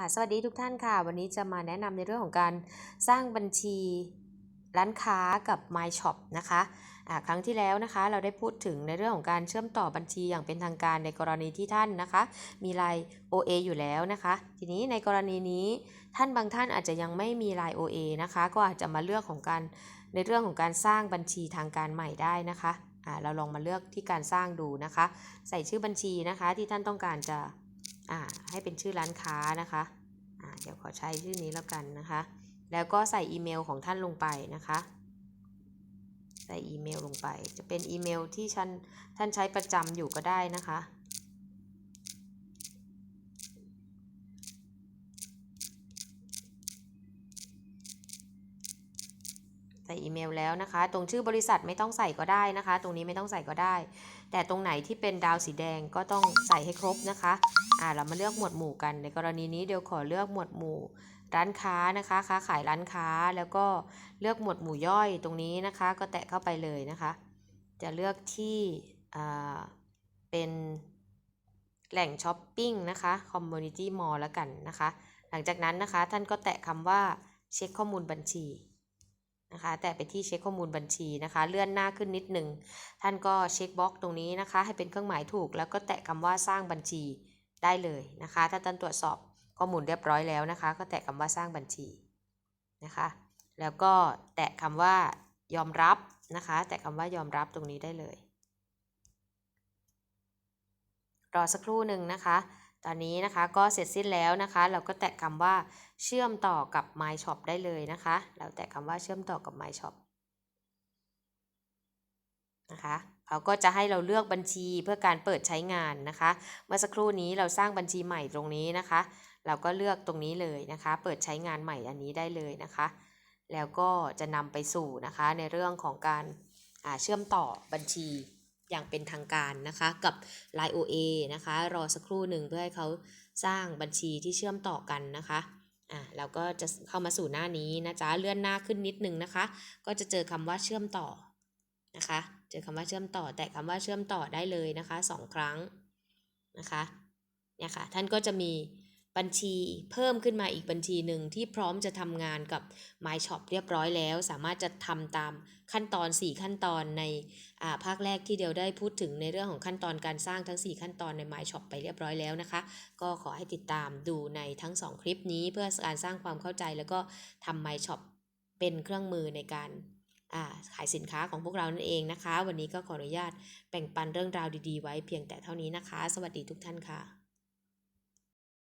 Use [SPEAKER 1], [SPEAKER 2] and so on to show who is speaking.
[SPEAKER 1] ค่ะสวัสดีทุกท่านค่ะ วันนี้จะมาแนะนำในเรื่องของการสร้างบัญชีร้านค้ากับ My Shop นะคะครั้งที่แล้วนะคะ เราได้พูดถึงในเรื่องของการเชื่อมต่อบัญชีอย่างเป็นทางการในกรณีที่ท่านนะคะ มีไลน์ OA อยู่แล้วนะคะ ทีนี้ในกรณีนี้ท่านบางท่านอาจจะยังไม่มีไลน์ OA นะคะ ก็อาจจะมาเลือกของการในเรื่องของการสร้างบัญชีทางการใหม่ได้นะคะอ่าเราลองมาเลือกที่การสร้างดูนะคะ ใส่ชื่อบัญชีนะคะที่ท่านต้องการจะ อ่าให้เป็นชื่อร้านค้านะคะอ่าเดี๋ยวขอใช้ชื่อนี้แล้วกันนะคะ แล้วก็ใส่อีเมลของท่านลงไปนะคะ ใส่อีเมลลงไป จะเป็นอีเมลที่ท่านท่านใช้ประจำอยู่ก็ได้นะคะ ส่อีเมลแล้วนะคะ ตรงชื่อบริษัทไม่ต้องใส่ก็ได้นะคะ ตรงนี้ไม่ต้องใส่ก็ได้ แต่ตรงไหนที่เป็นดาวสีแดงก็ต้องใส่ให้ครบนะคะอ่าเรามาเลือกหมวดหมู่กัน ในกรณีนี้เดี๋ยวขอเลือกหมวดหมู่ร้านค้านะคะค้าขายร้านค้าแล้วก็เลือกหมวดหมู่ย่อยตรงนี้นะคะ ก็แตะเข้าไปเลยนะคะ จะเลือกที่อ่าเป็นแหล่งช้อปปิ้งนะคะ Community Mall แล้วกันนะคะ หลังจากนั้นนะคะท่านก็แตะคำว่าเช็คข้อมูลบัญชี นะคะ แตะไปที่เช็คข้อมูลบัญชีนะคะ เลื่อนหน้าขึ้นนิดหนึ่งท่านก็เช็คบล็อกตรงนี้นะคะ ให้เป็นเครื่องหมายถูก แล้วก็แตะคำว่าสร้างบัญชีได้เลยนะคะ ถ้าท่านตรวจสอบข้อมูลเรียบร้อยแล้วนะคะ ก็แตะคำว่าสร้างบัญชีนะคะ แล้วก็แตะคำว่ายอมรับนะคะ แตะคำว่ายอมรับตรงนี้ได้เลยรอสักครู่หนึ่งนะคะ ตอนนี้นะคะก็เสร็จสิ้นแล้วนะคะ เราก็แตะคำว่าเชื่อมต่อกับ My Shop ได้เลยนะคะ เราแตะคำว่าเชื่อมต่อกับ My Shop นะคะเขาก็จะให้เราเลือกบัญชีเพื่อการเปิดใช้งานนะคะ เมื่อสักครู่นี้เราสร้างบัญชีใหม่ตรงนี้นะคะ เราก็เลือกตรงนี้เลยนะคะ เปิดใช้งานใหม่อันนี้ได้เลยนะคะ แล้วก็จะนำไปสู่นะคะในเรื่องของการเชื่อมต่อบัญชี อย่างเป็นทางการนะคะกับ Line OA นะคะ รอสักครู่หนึ่งเพื่อให้เขาสร้างบัญชีที่เชื่อมต่อกันนะคะอ่าเราก็จะเข้ามาสู่หน้านี้นะจ๊ะเลื่อนหน้าขึ้นนิดนึงนะคะ ก็จะเจอคำว่าเชื่อมต่อนะคะ เจอคำว่าเชื่อมต่อ แตะคำว่าเชื่อมต่อได้เลยนะคะสองครั้งนะคะเนี่ยค่ะท่านก็จะมี บัญชีเพิ่มขึ้นมาอีกบัญชีหนึ่งที่พร้อมจะทำงานกับ My Shop เรียบร้อยแล้ว สามารถจะทำตามขั้นตอน 4 ขั้นตอนในภาคแรกที่เดียวได้พูดถึงในเรื่องของขั้นตอนการสร้างทั้ง 4 ขั้นตอนใน My Shop ไปเรียบร้อยแล้วนะคะ ก็ขอให้ติดตามดูในทั้ง 2 คลิปนี้เพื่อการสร้างความเข้าใจแล้วก็ทำ My Shop เป็นเครื่องมือในการขายสินค้าของพวกเรานั่นเองนะคะ วันนี้ก็ขออนุญาตแบ่งปันเรื่องราวดีๆ ไว้เพียงแต่เท่านี้นะคะ สวัสดีทุกท่านค่ะ